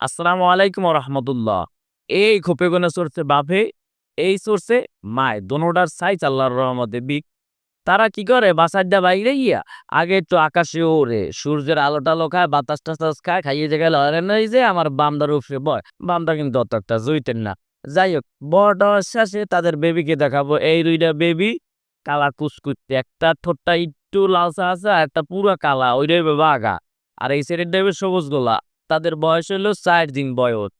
আসসালামু আলাইকুম রহমতুল্লাহ এই খোপেগনে চড়ছে বাপে এই চড়ছে মায় দোনোটার সাইজ আল্লাহর রহমতে বিক। তারা কি করে? বাসার দা বাইরে গিয়া আগে একটু আকাশে ওড়ে, সূর্যের আলো টালো খায়, বাতাস টাতাস খায়, খাইয়ে যে গেলে যে, আমার বামদার উপরে বয়। বামদা কিন্তু অত একটা জুইতেন না। যাই হোক, বড়টা শেষে তাদের বেবিকে দেখাবো। এই দুইটা বেবি কালা কুচকুচে একটা ঠোঁটটা একটু লালসা আছে আর একটা পুরো কালা, ওইটাই বাঘা। আর এই সাইডের দেবে সবুজ গোলা। তাদের বয়স হলো চার দিন বয়স।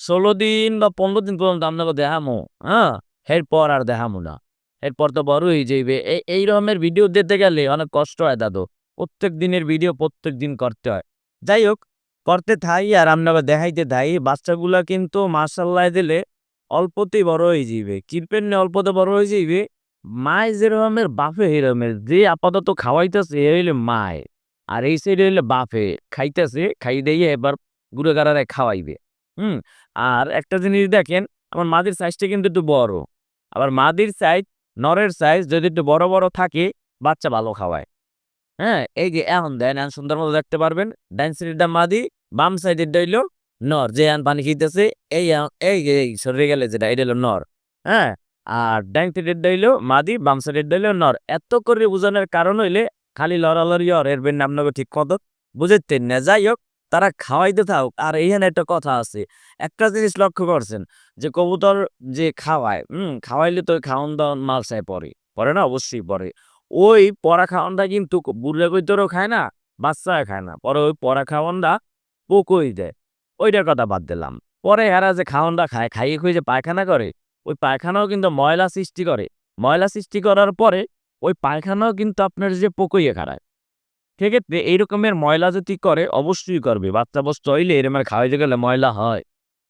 ষোলো দিন বা পনেরো দিন পর্যন্ত আপনাকে দেখামো হ্যাঁ? এরপর আর দেখামো না। এরপর তো বড় হয়ে যাইবে। এই এই রকমের ভিডিও দিতে গেলে অনেক কষ্ট হয় দাদু। প্রত্যেক দিনের ভিডিও প্রত্যেক দিন করতে হয়। যাই হোক, করতে থাই আর আপনাকে দেখাইতে থাই, বাচ্চাগুলা কিন্তু মার্শাল্লাহ দিলে অল্পতেই বড় হয়ে যাইবে। কিরপেন নিয়ে অল্পতে বড় হয়ে যাইবে? মায় যেরকমের বাপে এরকমের, যে আপাতত খাওয়াইতেছে, এ হইলে মায়। আর এই সাইডে হইলে বাপে, খাইতেছে, খাই দিয়ে এবার গুড়ে গাড়ারে খাওয়াইবে। হুম? আর একটা জিনিস দেখেন, আমার মাদির সাইজটা কিন্তু একটু বড়। আবার মাদির সাইজ নরের সাইজ যদি একটু বড় বড় থাকে, বাচ্চা ভালো খাওয়ায়। হ্যাঁ? এই যে এখন দেন, এখন সুন্দর মতো দেখতে পারবেন ডাইন সাইডেরটা মাদি, বাম সাইডেরটা হইল নর। যে এখন পানি খেতেছে এই এই এই সরে গেলে যেটা, এটা হলো নর। হ্যাঁ? আর ডাইন সাইডের হইল মাদি, বাম সাইডের হইল নর। এত করে বোঝানোর কারণ হইলে খালি লড়ালড়ি আর এর বেন আপনাকে ঠিক মতো। বুঝেতেন না যাই হোক তারা খাওয়াইতে থাক আর এইখানে একটা কথা আছে। একটা জিনিস লক্ষ্য করছেন, যে কবুতর যে খাওয়ায়, হুম, খাওয়াইলে তো খাওয়ান দাওয়ান মালসায় পড়ে। পড়ে না? অবশ্যই পড়ে। ওই পরা খাওয়ানটা কিন্তু বুড়ে কইতরও খায় না, বাচ্চাও খায় না। পরে ওই পরা খাওয়ানটা পোকই দেয়। ওইটার কথা বাদ দিলাম। পরে এরা যে খাওয়ানটা খায়, খাইয়ে খুঁজে পায়খানা করে, ওই পায়খানাও কিন্তু ময়লা সৃষ্টি করে। ময়লা সৃষ্টি করার পরে ওই পায়খানাও কিন্তু আপনার যে পোকইয়ে খাড়ায়। সেক্ষেত্রে এই ময়লা যদি করে, অবশ্যই করবে। বাচ্চা বস্তু হইলে এরকমের খাওয়াইতে গেলে ময়লা হয়।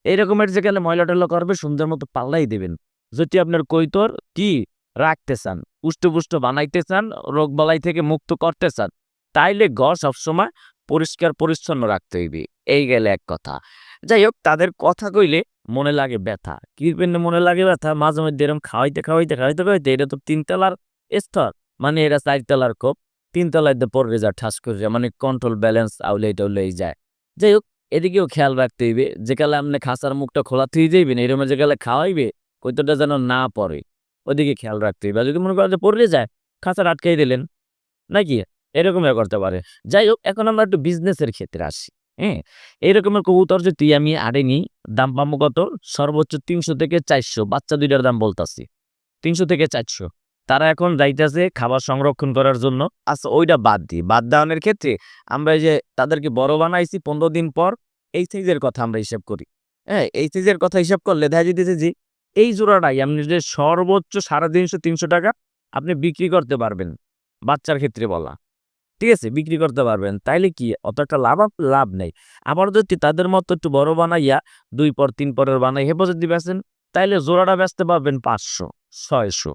এই রকমের যে গেলে ময়লা টয়লা করবে সুন্দর মতো পাল্লাই দেবেন। যদি আপনার কৈতর কি রাখতে চান পুষ্ট বানাইতে চান, রোগ বালাই থেকে মুক্ত করতে চান, তাইলে ঘর সবসময় পরিষ্কার পরিচ্ছন্ন রাখতে হইবে। এই গেলে এক কথা। যাই হোক, তাদের কথা কইলে মনে লাগে ব্যথা। কি মনে লাগে ব্যথা মাঝে মধ্যে এরকম খাওয়াইতে খাওয়াইতে খাওয়াইতে খাওয়াইতে, এটা তো তিনতলার স্তর মানে এরা চারতলার কোপ, তিনতলায় দিয়ে পড়ে যায়, ঠাস করে মানে কন্ট্রোল ব্যালেন্স আউলে টাউলেই যায়। যাই হোক এদিকেও খেয়াল রাখতে হইবে যেকালে আপনি খাসার মুখটা খোলা থুই যাইবেন এরকম যে যেকালে খাওয়াইবে কৈতটা যেন না পড়ে। ওদিকে খেয়াল রাখতে হইবে যদি মনে করেন যে পড়লে যায়, খাঁচার আটকাই দিলেন, নাকি? এরকমই করতে পারে। যাই হোক এখন আমরা একটু বিজনেসের ক্ষেত্রে আসি হ্যাঁ? এইরকমের কবুতর যে তুই আমি আড়েনি দাম পাবো কত? সর্বোচ্চ তিনশো থেকে চারশো, বাচ্চা দুইটার দাম বলতাছি। তিনশো থেকে চারশো। তারা এখন যাইতেছে খাবার সংরক্ষণ করার জন্য। আচ্ছা ওইটা বাদ দিই বাদ দেওয়ানোর ক্ষেত্রে আমরা যে তাদেরকে বড় বানাইছি পনেরো দিন পর, এই সাইজের কথা আমরা হিসাব করি। হ্যাঁ এই সাইজের কথা হিসাব করলে দেখা যেতেছে যে এই জোড়াটাই আপনি যে সর্বোচ্চ সাড়ে তিনশো তিনশো টাকা আপনি বিক্রি করতে পারবেন, বাচ্চার ক্ষেত্রে বলা। ঠিক আছে, বিক্রি করতে পারবেন। তাইলে কি? অত একটা লাভ লাভ নেই। আবার যদি তাদের মতো একটু বড় বানাইয়া দুই পর, তিন পরের বানাই হেপো যদি বেচেন তাইলে জোড়াটা বেচতে পারবেন পাঁচশো, ছয়শো।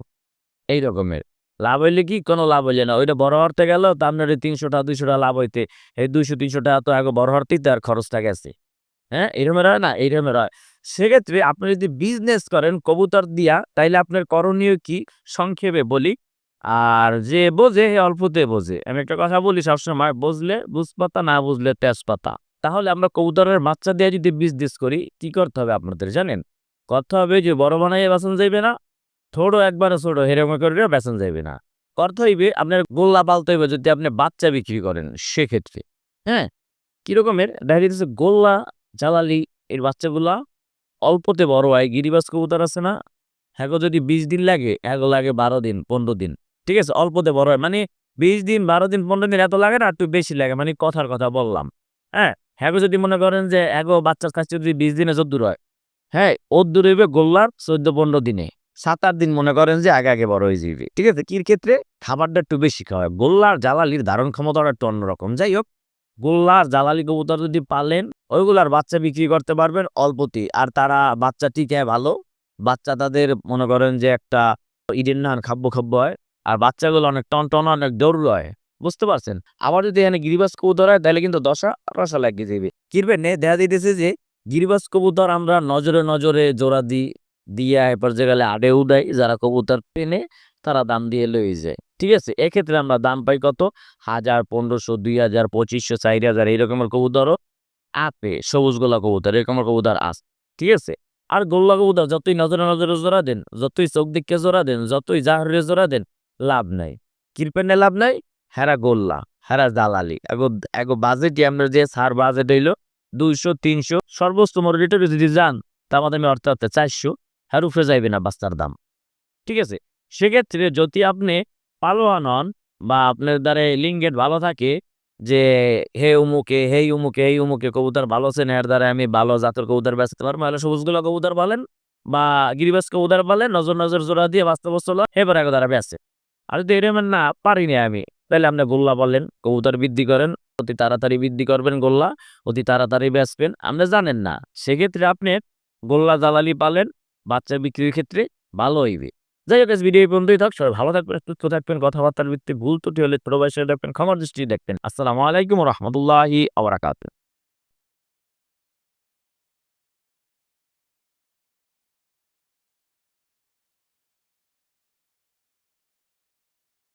এই রকমের। লাভ হইলে কি? কোনো লাভ হইলে না। ওইটা বড় হরতে গেল, তো আপনার তিনশো টাকা দুইশো টাকা লাভ হইতে। এই দুইশো তিনশো টাকা তো আগে বড় হরতেই তার খরচটা গেছে। হ্যাঁ? এরমের হয় না? এইরমের হয়। সেক্ষেত্রে আপনি যদি বিজনেস করেন কবুতর দিয়া, তাইলে আপনার করণীয় কি? সংক্ষেপে বলি। আর যে বোঝে অল্পতে বোঝে। আমি একটা কথা বলি সবসময়, বুঝলে বুঝপাতা, না বুঝলে তেজপাতা। তাহলে আমরা কবুতরের বাচ্চা দিয়ে যদি বিজনেস করি, কি করতে হবে আপনাদের জানেন? করতে হবে যে বড় বানাইয়ে বাসন যাইবে না ছোটো একবারে ছোটো হেরম করে বেচন যাইবে না। করতে হইবে আপনার গোল্লা পালতে হইবে যদি আপনি বাচ্চা বিক্রি করেন সেক্ষেত্রে। হ্যাঁ? কিরকমের? দেখা যাচ্ছে গোল্লা, জালালি, এর বাচ্চাগুলা অল্পতে বড় হয় গিরিবাস কবুতর আছে না? হ্যাঁ যদি বিশ দিন লাগে হ্যাঁ লাগে বারো দিন, পনেরো দিন। ঠিক আছে? অল্পতে বড় হয়। মানে বিশ দিন, বারো দিন, পনেরো দিন এত লাগে না, একটু বেশি লাগে। মানে কথার কথা বললাম। হ্যাঁ? হ্যাঁ যদি মনে করেন যে এগো বাচ্চার কাছে যদি বিশ দিনে যদ্দূর হয় হ্যাঁ? ওর দূর হইবে গোল্লার চোদ্দ পনেরো দিনে। সাত আট দিন মনে করেন যে আগে আগে বড় হয়ে যাবে ঠিক আছে? কির ক্ষেত্রে? খাবারটা একটু বেশি খাওয়ায় গোল্লার জ্বালালির ধারণ ক্ষমতাটা একটু অন্যরকম। যাই হোক, গোল্লার জ্বালালি কবুতর যদি পালেন, ওইগুলার বাচ্চা বিক্রি করতে পারবেন অল্পতি আর তারা বাচ্চা টিকে ভালো। বাচ্চা তাদের মনে করেন যে একটা ইডেন নান খাব্য খাব্য হয়। আর বাচ্চাগুলো অনেক টন টন, অনেক দৌড় হয় বুঝতে পারছেন? আবার যদি এখানে গিরিবাস কবুতর হয়, তাহলে কিন্তু দশা, রসা লাগিয়ে যাবে কিরবে? নে দেখা দিতেছে যে গিরিবাস কবুতর আমরা নজরে নজরে জোড়া দিই। দিয়া এরপর গেলে আডে উড়াই যারা কবুতর পেনে তারা দাম দিয়ে লয়ে যায়, ঠিক আছে? এক্ষেত্রে আমরা দাম পাই কত? হাজার, পনেরোশো, দুই হাজার, পঁচিশশো, চার হাজার এইরকমের কবুতরও আপে সবুজ গোলা কবুতর এরকম কবুতর আস ঠিক আছে? আর গোল্লা কবুতর যতই নজরে নজরে জোড়া দেন, যতই চোখ দিকে জোড়া দেন, যতই জাহরে জোড়া দেন, লাভ নাই কিরপেনে লাভ নাই, হেরা গোল্লা, হেরা দালালি, এগো এগো বাজেটই আমরা যে সার বাজেট হইল দুইশো, তিনশো, সর্বোচ্চ রেটের যদি যান, তার মধ্যে আমি অর্থাৎ চারশো হ্যার উপরে যাইবে না বাস্তার দাম। ঠিক আছে? সেক্ষেত্রে যদি আপনি পালোয়ান হন বা আপনার দ্বারা লিঙ্গেট ভালো থাকে যে, হে উমুকে হে উমুকে হে উমুকে কবুতর ভালো আছে এর দ্বারা আমি ভালো জাতের কবুতর বেচতে পারব। তাহলে সবুজগুলো কবুতর বলেন বা গিরিবাস কবুতর বলেন নজর নজর জোড়া দিয়ে বাস্তব চলো এবার এক দ্বারা বেচে। আর যদি এরকম না পারিনি আমি, তাহলে আপনি গোল্লা বলেন কবুতর বৃদ্ধি করেন, অতি তাড়াতাড়ি বৃদ্ধি করবেন গোল্লা, অতি তাড়াতাড়ি বেচবেন। আপনি জানেন না, সেক্ষেত্রে আপনি গোল্লা দালালি পালেন বাচ্চা বিক্রির ক্ষেত্রে ভালো হইবে। যাই হোক ভিডিও এই পর্যন্তই থাক। সবাই ভালো থাকবেন, সুস্থ থাকবেন। কথাবার্তার ভিত্তি ভুল ত্রুটি হলে ছোট বয়সে দেখবেন ক্ষমার দৃষ্টি দেখবেন। আসসালামু আলাইকুম রহমতুল্লাহি আবরাকাত